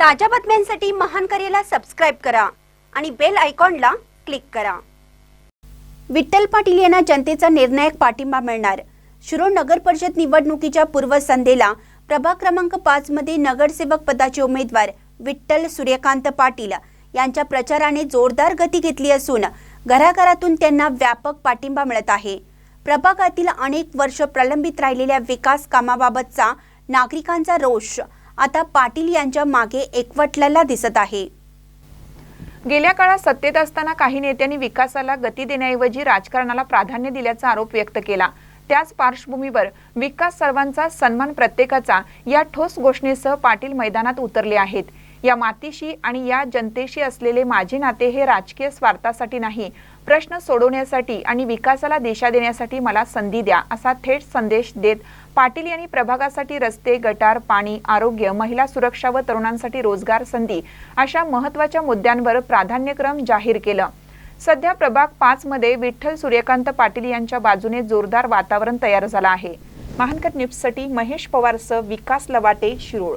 ताज्या बातम्यांसाठी महान करेला सबस्क्राईब करा आणि बेल आयकॉनला क्लिक करा. विठ्ठल पाटील यांना जनतेचा निर्णायक पाठिंबा मिळणार. शिरोळ नगर परिषद निवडणुकीच्या पूर्वसंध्येला प्रभाग क्रमांक पाच मध्ये नगरसेवक पदाचे उमेदवार विठ्ठल सूर्यकांत पाटील यांच्या प्रचाराने जोरदार गती घेतली असून घराघरातून त्यांना व्यापक पाठिंबा मिळत आहे. प्रभागातील अनेक वर्ष प्रलंबित राहिलेल्या विकास कामाबाबतचा नागरिकांचा रोष आता पाटील यांच्या मागे एकवटलेला दिसत आहे. गेल्या काळात सत्तेत असताना काही नेत्यांनी विकासाला गती देण्याऐवजी राजकारणाला प्राधान्य दिल्याचा आरोप व्यक्त केला. त्याच पार्श्वभूमीवर विकास सर्वांचा सन्मान प्रत्येकाचा या ठोस घोषणेसह पाटील मैदानात उतरले आहेत. या मातीशी आणि या जनतेशी असलेले माझे नाते हे राजकीय स्वार्थासाठी नाही. प्रश्न सोडवण्यासाठी आणि विकासाला दिशा देण्यासाठी मला संधी द्या असा थेट संदेश देत पाटील यांनी प्रभागासाठी रस्ते गटार पाणी आरोग्य महिला सुरक्षा व तरुणांसाठी रोजगार संधी अशा महत्त्वाच्या मुद्द्यांवर प्राधान्यक्रम जाहीर केलं. सध्या प्रभाग पाच मध्ये विठ्ठल सूर्यकांत पाटील यांच्या बाजूने जोरदार वातावरण तयार झालं आहे. महानकर न्यूजसाठी महेश पवारसह विकास लवाटे शिरोळ.